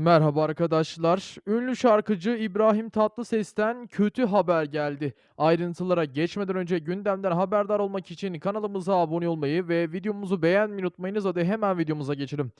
Merhaba arkadaşlar. Ünlü şarkıcı İbrahim Tatlıses'ten kötü haber geldi. Ayrıntılara geçmeden önce gündemden haberdar olmak için kanalımıza abone olmayı ve videomuzu beğenmeyi unutmayınız. Hadi hemen videomuza geçelim.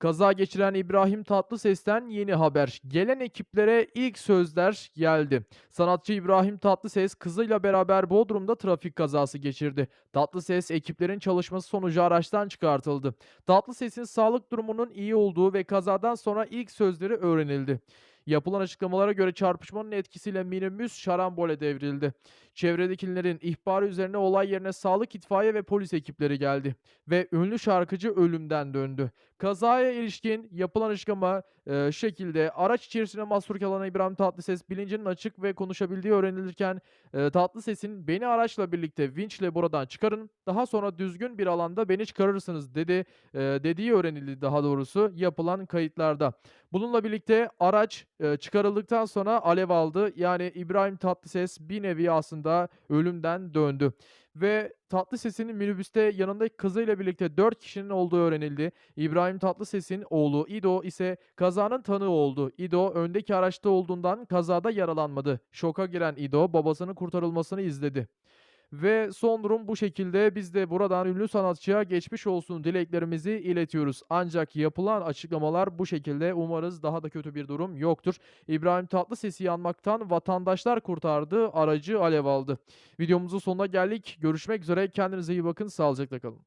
Kaza geçiren İbrahim Tatlıses'ten yeni haber. Gelen ekiplere ilk sözler geldi. Sanatçı İbrahim Tatlıses kızıyla beraber Bodrum'da trafik kazası geçirdi. Tatlıses ekiplerin çalışması sonucu araçtan çıkartıldı. Tatlıses'in sağlık durumunun iyi olduğu ve kazadan sonra ilk sözleri öğrenildi. Yapılan açıklamalara göre çarpışmanın etkisiyle minibüs şarambole devrildi. Çevredekilerin ihbarı üzerine olay yerine sağlık, itfaiye ve polis ekipleri geldi ve ünlü şarkıcı ölümden döndü. Kazaya ilişkin yapılan açıklama şu şekilde araç içerisinde mahsur kalan İbrahim Tatlıses bilincinin açık ve konuşabildiği öğrenilirken eee, Tatlıses'in beni araçla birlikte vinçle buradan çıkarın daha sonra düzgün bir alanda beni çıkarırsınız dedi eee, dediği öğrenildi daha doğrusu yapılan kayıtlarda. Bununla birlikte araç eee, çıkarıldıktan sonra alev aldı. Yani İbrahim Tatlıses bir nevi aslında ölümden döndü. Ve Tatlıses'in minibüste yanındaki kızıyla birlikte 4 kişinin olduğu öğrenildi. İbrahim Tatlıses'in oğlu İdo ise kazanın tanığı oldu. İdo öndeki araçta olduğundan kazada yaralanmadı. Şoka giren İdo babasının kurtarılmasını izledi. Ve son durum bu şekilde. Biz de buradan ünlü sanatçıya geçmiş olsun dileklerimizi iletiyoruz. Ancak yapılan açıklamalar bu şekilde. Umarız daha da kötü bir durum yoktur. İbrahim Tatlıses'i yanmaktan vatandaşlar kurtardı. Aracı alev aldı. Videomuzun sonuna geldik. Görüşmek üzere. Kendinize iyi bakın. Sağlıcakla kalın.